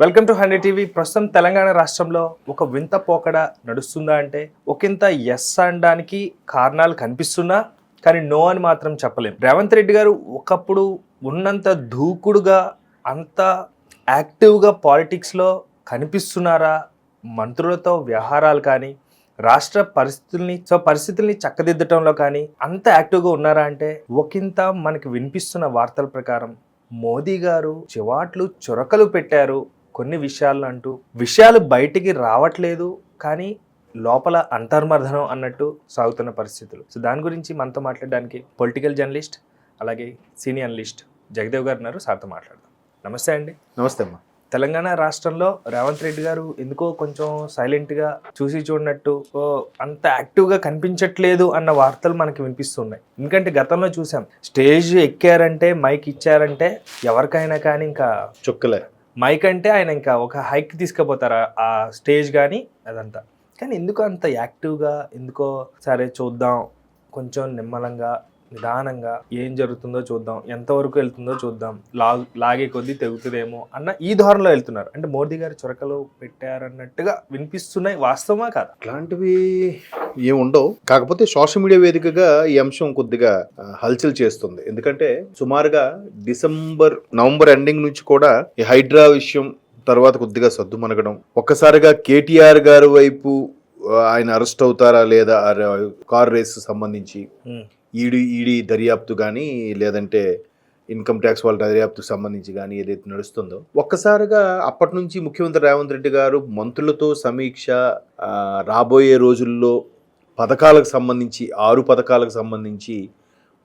Welcome to hundred TV. ప్రస్తుతం తెలంగాణ రాష్ట్రంలో ఒక వింత పోకడ నడుస్తుందా అంటే ఒకంత ఎస్ అనడానికి కారణాలు కనిపిస్తున్నా కానీ నో అని మాత్రం చెప్పలేం. రేవంత్ రెడ్డి గారు ఒకప్పుడు ఉన్నంత దూకుడుగా అంత యాక్టివ్గా పాలిటిక్స్లో కనిపిస్తున్నారా? మంత్రులతో వ్యవహారాలు కానీ రాష్ట్ర పరిస్థితుల్ని సో పరిస్థితుల్ని చక్కదిద్దటంలో కానీ అంత యాక్టివ్గా ఉన్నారా అంటే ఒకంత మనకి వినిపిస్తున్న వార్తల ప్రకారం మోదీ గారు చివాట్లు చొరకలు పెట్టారు. కొన్ని విషయాలు అంటూ విషయాలు బయటికి రావట్లేదు కానీ లోపల అంతర్మర్ధనం అన్నట్టు సాగుతున్న పరిస్థితులు. సో దాని గురించి మనతో మాట్లాడడానికి పొలిటికల్ జర్నలిస్ట్ అలాగే సీనియర్ అనలిస్ట్ జగదేవ్ గారు ఉన్నారు. సార్తో మాట్లాడదాం. నమస్తే అండి. నమస్తే అమ్మా. తెలంగాణ రాష్ట్రంలో రేవంత్ రెడ్డి గారు ఎందుకో కొంచెం సైలెంట్గా చూసి చూడనట్టు అంత యాక్టివ్గా కనిపించట్లేదు అన్న వార్తలు మనకి వినిపిస్తున్నాయి. ఎందుకంటే గతంలో చూసాం స్టేజ్ ఎక్కారంటే మైక్ ఇచ్చారంటే ఎవరికైనా కానీ ఇంకా చుక్కలే. మైక్ అంటే ఆయన ఇంకా ఒక హైక్ తీసుకుపోతారు ఆ- స్టేజ్ కానీ అదంతా. కానీ ఎందుకు అంత యాక్టివ్గా ఎందుకో సరే చూద్దాం కొంచెం నిమ్మలంగా నిదానంగా ఏం జరుగుతుందో చూద్దాం ఎంతవరకు వెళ్తుందో చూద్దాం లా లాగే కొద్దీ తెగుతుందేమో అన్న ఈ ధోరణిలో వెళ్తున్నారు. అంటే మోదీ గారు చొరకలు పెట్టారన్నట్టుగా వినిపిస్తున్నాయి వాస్తవమా కాదా? అట్లాంటివి ఏమి ఉండవు. కాకపోతే సోషల్ మీడియా వేదికగా ఈ అంశం కొద్దిగా హల్చల్ చేస్తుంది. ఎందుకంటే సుమారుగా డిసెంబర్ నవంబర్ ఎండింగ్ నుంచి కూడా ఈ హైడ్రా విషయం తర్వాత కొద్దిగా సద్దుమనగడం ఒక్కసారిగా కేటీఆర్ గారి వైపు ఆయన అరెస్ట్ అవుతారా లేదా కార్ రేస్ సంబంధించి ఈడీ ఈడీ దర్యాప్తు కానీ లేదంటే ఇన్కమ్ ట్యాక్స్ వాళ్ళ దర్యాప్తుకు సంబంధించి కానీ ఏదైతే నడుస్తుందో ఒక్కసారిగా అప్పటి నుంచి ముఖ్యమంత్రి రేవంత్ రెడ్డి గారు మంత్రులతో సమీక్ష రాబోయే రోజుల్లో పథకాలకు సంబంధించి ఆరు పథకాలకు సంబంధించి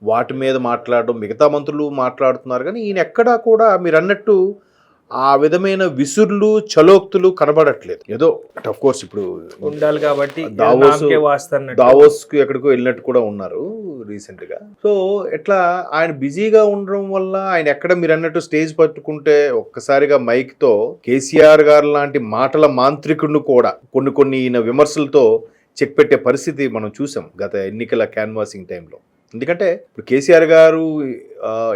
వాటి మీద మాట్లాడడం మిగతా మంత్రులు మాట్లాడుతున్నారు. కానీ ఈయన ఎక్కడా కూడా మీరు అన్నట్టు ఆ విధమైన విసుర్లు చలోక్తులు కనబడట్లేదు. ఏదో అఫ్ కోర్స్ ఇప్పుడు ఉండాలి కాబట్టి దావోసు- కు ఎక్కడికో వెళ్ళినట్టు కూడా ఉన్నారు రీసెంట్గా సో ఎట్లా ఆయన బిజీగా ఉండడం వల్ల ఆయన ఎక్కడ మీరు అన్నట్టు స్టేజ్ పట్టుకుంటే ఒక్కసారిగా మైక్తో కేసీఆర్ గారు లాంటి మాటల మాంత్రికుడిని కూడా కొన్ని కొన్ని ఈయన విమర్శలతో చెక్ పెట్టే పరిస్థితి మనం చూసాం గత ఎన్నికల క్యాన్వాసింగ్ టైంలో. ఎందుకంటే ఇప్పుడు కేసీఆర్ గారు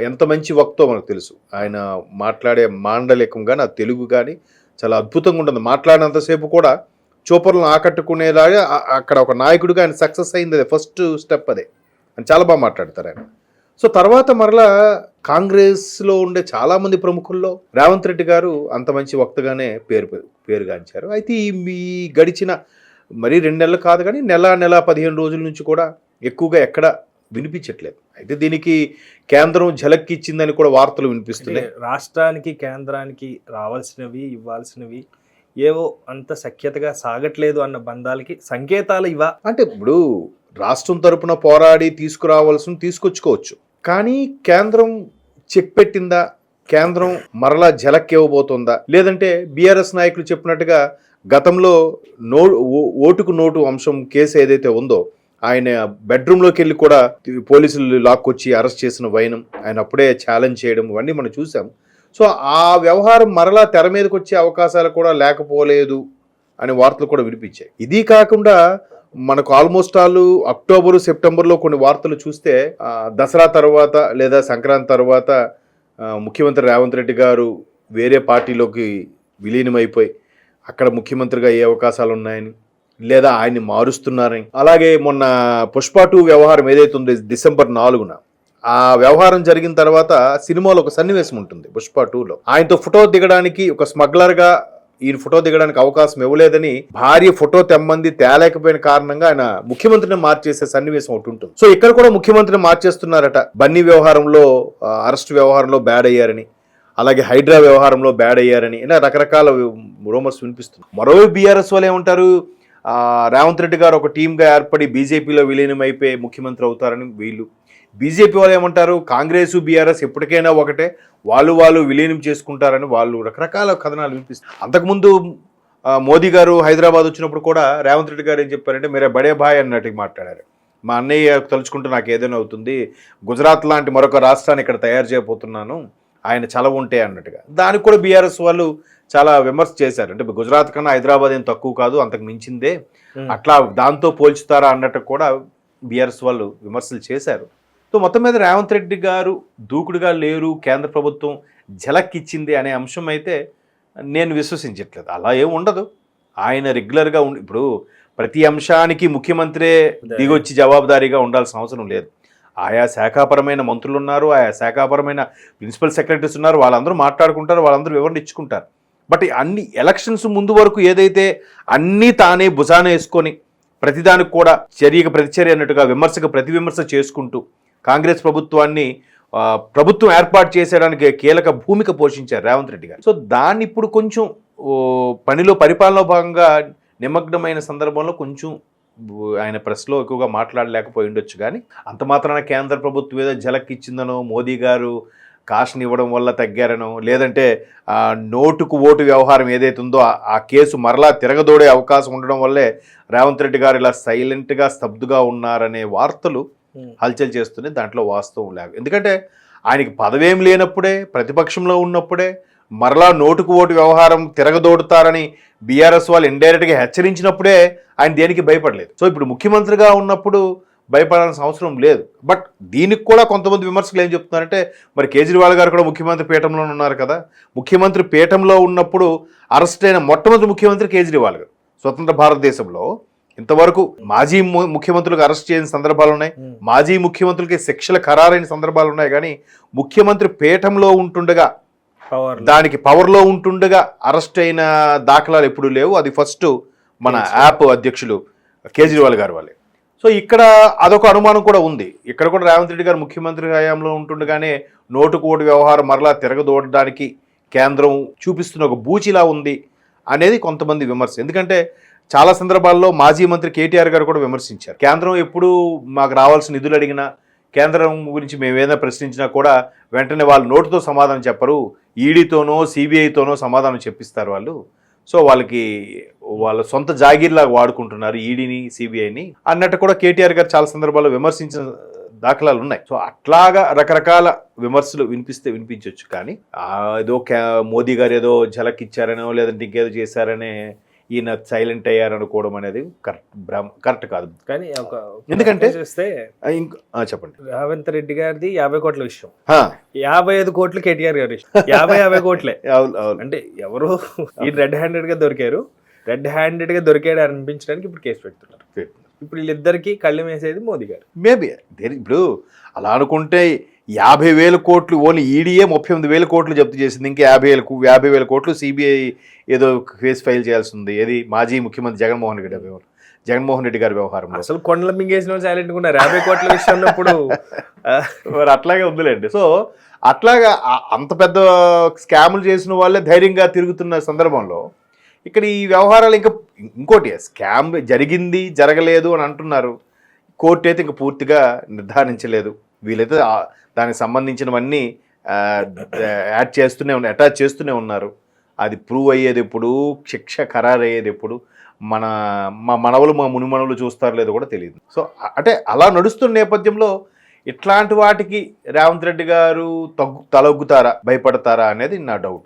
ఎంత మంచి వక్తో మనకు తెలుసు. ఆయన మాట్లాడే మాండలికం కానీ ఆ తెలుగు కానీ చాలా అద్భుతంగా ఉంటుంది. మాట్లాడినంతసేపు కూడా చూపర్లను ఆకట్టుకునేలాగా అక్కడ ఒక నాయకుడిగా ఆయన సక్సెస్ అయింది అదే ఫస్ట్ స్టెప్ అదే. అని చాలా బాగా మాట్లాడతారు ఆయన. సో తర్వాత మరలా కాంగ్రెస్లో ఉండే చాలామంది ప్రముఖుల్లో రేవంత్ రెడ్డి గారు అంత మంచి వక్తగానే పేరు పేరుగాంచారు అయితే ఈ గడిచిన మరీ రెండు నెలలు కాదు కానీ నెల నెల పదిహేను రోజుల నుంచి కూడా ఎక్కువగా ఎక్కడ వినిపించట్లేదు. అయితే దీనికి కేంద్రం ఝలక్కిచ్చిందని కూడా వార్తలు వినిపిస్తున్నాయి. రాష్ట్రానికి కేంద్రానికి రావాల్సినవి ఇవ్వాల్సినవి ఏవో అంత సఖ్యతగా సాగట్లేదు అన్న బంధాలకి సంకేతాలు ఇవా అంటే ఇప్పుడు రాష్ట్రం తరపున పోరాడి తీసుకురావాల్సిన తీసుకొచ్చుకోవచ్చు. కానీ కేంద్రం చెక్ పెట్టిందా కేంద్రం మరలా జలక్ ఇవ్వబోతుందా? లేదంటే బీఆర్ఎస్ నాయకులు చెప్పినట్టుగా గతంలో నో ఓటుకు నోటు అంశం కేసు ఏదైతే ఉందో ఆయన బెడ్రూమ్లోకి వెళ్ళి కూడా పోలీసులు లాక్కొచ్చి అరెస్ట్ చేసిన వైనం. ఆయన అప్పుడే ఛాలెంజ్ చేయడం ఇవన్నీ మనం చూసాం. సో ఆ వ్యవహారం మరలా తెర మీదకి వచ్చే అవకాశాలు కూడా లేకపోలేదు అనే వార్తలు కూడా వినిపించాయి. ఇది కాకుండా మనకు ఆల్మోస్ట్ ఆల్ అక్టోబరు సెప్టెంబర్లో కొన్ని వార్తలు చూస్తే దసరా తర్వాత లేదా సంక్రాంతి తర్వాత ముఖ్యమంత్రి రేవంత్ రెడ్డి గారు వేరే పార్టీలోకి విలీనమైపోయి అక్కడ ముఖ్యమంత్రిగా ఏ అవకాశాలు ఉన్నాయని లేదా ఆయన్ని మారుస్తున్నారని. అలాగే మొన్న పుష్ప టూ వ్యవహారం ఏదైతే ఉందో డిసెంబర్ నాలుగున ఆ వ్యవహారం జరిగిన తర్వాత సినిమాలో ఒక సన్నివేశం ఉంటుంది పుష్ప టూలో. ఆయనతో ఫోటో దిగడానికి ఒక స్మగ్లర్గా ఈయన ఫోటో దిగడానికి అవకాశం ఇవ్వలేదని భార్య ఫోటో తెమ్మంది తేలేకపోయిన కారణంగా ఆయన ముఖ్యమంత్రిని మార్చేసే సన్నివేశం ఒకటి ఉంటుంది. సో ఇక్కడ కూడా ముఖ్యమంత్రిని మార్చేస్తున్నారట. బన్నీ వ్యవహారంలో అరెస్ట్ వ్యవహారంలో బ్యాడ్ అయ్యారని అలాగే హైడ్రా వ్యవహారంలో బ్యాడ్ అయ్యారని ఇలా రకరకాల రూమర్స్ వినిపిస్తుంది మరో బీఆర్ఎస్ వాళ్ళు ఏమంటారు? రేవంత్ రెడ్డి గారు ఒక టీంగా ఏర్పడి బీజేపీలో విలీనం అయిపోయి ముఖ్యమంత్రి అవుతారని వీళ్ళు. బీజేపీ వాళ్ళు ఏమంటారు? కాంగ్రెస్ బీఆర్ఎస్ ఎప్పటికైనా ఒకటే. వాళ్ళు వాళ్ళు విలీనం చేసుకుంటారని వాళ్ళు రకరకాల కథనాలు వినిపిస్తారు అంతకుముందు మోదీ గారు హైదరాబాద్ వచ్చినప్పుడు కూడా రేవంత్ రెడ్డి గారు ఏం చెప్పారంటే మీరే బడే భాయ్ అన్నట్టుగా మాట్లాడారు మా అన్నయ్య తలుచుకుంటే నాకు ఏదైనా అవుతుంది. గుజరాత్ లాంటి మరొక రాష్ట్రాన్ని ఇక్కడ తయారు చేయబోతున్నాను. ఆయన చలవ ఉంటే అన్నట్టుగా. దానికి కూడా బీఆర్ఎస్ వాళ్ళు చాలా విమర్శ చేశారు. అంటే గుజరాత్ కన్నా హైదరాబాద్ ఏం తక్కువ కాదు అంతకు మించిందే. అట్లా దాంతో పోల్చుతారా అన్నట్టు కూడా బీఆర్ఎస్ వాళ్ళు విమర్శలు చేశారు. సో మొత్తం మీద రేవంత్ రెడ్డి గారు దూకుడుగా లేరు. కేంద్ర ప్రభుత్వం ఝలక్ ఇచ్చింది అనే అంశం అయితే నేను విశ్వసించట్లేదు. అలా ఏం ఉండదు. ఆయన రెగ్యులర్గా ఉండి ఇప్పుడు ప్రతి అంశానికి ముఖ్యమంత్రే దిగొచ్చి జవాబుదారీగా ఉండాల్సిన అవసరం లేదు. ఆయా శాఖాపరమైన మంత్రులు ఉన్నారు ఆయా శాఖాపరమైన ప్రిన్సిపల్ సెక్రటరీస్ ఉన్నారు వాళ్ళందరూ మాట్లాడుకుంటారు వాళ్ళందరూ వివరణ ఇచ్చుకుంటారు. బట్ అన్ని ఎలక్షన్స్ ముందు వరకు ఏదైతే అన్నీ తానే భుజాన వేసుకొని ప్రతిదానికి కూడా చర్యకు ప్రతిచర్య అన్నట్టుగా విమర్శకు ప్రతి విమర్శ చేసుకుంటూ కాంగ్రెస్ ప్రభుత్వాన్ని ప్రభుత్వం ఏర్పాటు చేసేయడానికి కీలక భూమిక పోషించారు రేవంత్ రెడ్డి గారు. సో దాన్ని ఇప్పుడు కొంచెం ఓ, పనిలో పరిపాలనలో భాగంగా నిమగ్నమైన సందర్భంలో కొంచెం ఆయన ప్రెస్లో ఎక్కువగా మాట్లాడలేకపోయి ఉండొచ్చు కానీ అంత మాత్రాన కేంద్ర ప్రభుత్వం ఏదో జలక్ ఇచ్చిందనో మోదీ గారు కాషన్ ఇవ్వడం వల్ల తగ్గారనో లేదంటే నోటుకు ఓటు వ్యవహారం ఏదైతే ఉందో ఆ- కేసు మరలా తిరగదోడే అవకాశం ఉండడం వల్లే రేవంత్ రెడ్డి గారు ఇలా సైలెంట్గా స్తబ్దుగా ఉన్నారనే వార్తలు హల్చల్ చేస్తూనే దాంట్లో వాస్తవం లేదు. ఎందుకంటే ఆయనకి పదవేం లేనప్పుడే ప్రతిపక్షంలో ఉన్నప్పుడే మరలా నోటుకు ఓటు వ్యవహారం తిరగదోడుతారని బీఆర్ఎస్ వాళ్ళు ఇండైరెక్ట్గా హెచ్చరించినప్పుడే ఆయన దేనికి భయపడలేదు. సో ఇప్పుడు ముఖ్యమంత్రిగా ఉన్నప్పుడు భయపడాల్సిన అవసరం లేదు. బట్ దీనికి కూడా కొంతమంది విమర్శకులు ఏం చెప్తున్నారంటే మరి కేజ్రీవాల్ గారు కూడా ముఖ్యమంత్రి పీఠంలో ఉన్నారు కదా. ముఖ్యమంత్రి పీఠంలో ఉన్నప్పుడు అరెస్ట్ అయిన మొట్టమొదటి ముఖ్యమంత్రి కేజ్రీవాల్ గారు. స్వతంత్ర భారతదేశంలో ఇంతవరకు మాజీ ము- ముఖ్యమంత్రులకు అరెస్ట్ చేయని సందర్భాలు ఉన్నాయి. మాజీ ముఖ్యమంత్రులకి శిక్షలు ఖరారైన సందర్భాలు ఉన్నాయి. కానీ ముఖ్యమంత్రి పీఠంలో ఉంటుండగా దానికి పవర్లో ఉంటుండగా అరెస్ట్ అయిన దాఖలాలు ఎప్పుడు లేవు. అది ఫస్ట్ మన యాప్ అధ్యక్షులు కేజ్రీవాల్ గారు వాళ్ళే. సో ఇక్కడ అదొక అనుమానం కూడా ఉంది. ఇక్కడ కూడా రేవంత్ రెడ్డి గారు ముఖ్యమంత్రి హయాంలో ఉంటుండగానే నోటుకు ఓటు వ్యవహారం మరలా తిరగదోడడానికి కేంద్రం చూపిస్తున్న ఒక బూచిలా ఉంది అనేది కొంతమంది విమర్శ. ఎందుకంటే చాలా సందర్భాల్లో మాజీ మంత్రి కేటీఆర్ గారు కూడా విమర్శించారు. కేంద్రం ఎప్పుడు మాకు రావాల్సిన నిధులు అడిగినా కేంద్రం గురించి మేము ఏదైనా ప్రశ్నించినా కూడా వెంటనే వాళ్ళు నోటుతో సమాధానం చెప్పరు. ఈడీతోనో సిబిఐతోనో సమాధానం చెప్పిస్తారు వాళ్ళు. సో వాళ్ళకి వాళ్ళ సొంత జాగీర్లాగా వాడుకుంటున్నారు ఈడీని సిబిఐని. అన్నట్టు కూడా కేటీఆర్ గారు చాలా సందర్భాల్లో విమర్శించిన దాఖలాలు ఉన్నాయి. సో అట్లాగా రకరకాల విమర్శలు వినిపిస్తే వినిపించవచ్చు కానీ ఏదో క్యా మోదీ గారు ఏదో ఝలక్ ఇచ్చారనో లేదంటే ఇంకేదో చేశారనే ఈయన సైలెంట్ అయ్యారనుకోవడం అనేది కరెక్ట్ భ్రమ కరెక్ట్ కాదు. కానీ ఒక ఎందుకంటే- చూస్తే చెప్పండి. రేవంత్ రెడ్డి గారిది యాభై కోట్ల విషయం. యాభై ఐదు కోట్లు కేటీఆర్ గారి విషయం యాభై యాభై కోట్లే. అంటే ఎవరు ఈ రెడ్ హ్యాండెడ్గా దొరికారు. రెడ్ హ్యాండెడ్గా దొరికాడు అనిపించడానికి ఇప్పుడు కేసు పెడుతున్నారు. ఇప్పుడు వీళ్ళిద్దరికి కళ్ళు వేసేది మోదీ గారు. మేబీ ఇప్పుడు అలా అనుకుంటే యాభై వేల కోట్లు ఓన్లీ ఈడీఏ ముప్పై ఎనిమిది వేల కోట్లు జప్తు చేసింది. ఇంకా యాభై వేల కు- యాభై వేల కోట్లు సిబిఐ ఏదో కేసు ఫైల్ చేయాల్సి ఉంది ఏది? మాజీ ముఖ్యమంత్రి జగన్మోహన్ రెడ్డి వ్యవహారం. జగన్మోహన్ రెడ్డి గారి వ్యవహారంలో. అసలు కొండల మింగేసిన సైలెంట్ ఉన్నారు. యాభై కోట్ల విషయంలో ఇప్పుడు మరి అట్లాగే ఉందిలేండి. సో అట్లాగా అంత పెద్ద స్కాములు చేసిన వాళ్ళే ధైర్యంగా తిరుగుతున్న సందర్భంలో ఇక్కడ ఈ వ్యవహారాలు ఇంకా ఇంకోటి స్కామ్ జరిగింది జరగలేదు అని అంటున్నారు. కోర్టు అయితే ఇంకా పూర్తిగా నిర్ధారించలేదు. వీళ్ళైతే ఆ- దానికి సంబంధించినవన్నీ యాడ్ చేస్తూనే ఉన్నారు అటాచ్ చేస్తూనే ఉన్నారు. అది ప్రూవ్ అయ్యేది ఎప్పుడు శిక్ష ఖరారు అయ్యేది ఎప్పుడు మన మా మనవలు మా మునిమనవలు చూస్తారు లేదో కూడా తెలియదు సో అంటే అలా నడుస్తున్న నేపథ్యంలో ఇట్లాంటి వాటికి రేవంత్ రెడ్డి గారు తగ్గు తలొగ్గుతారా భయపడతారా అనేది నా డౌట్.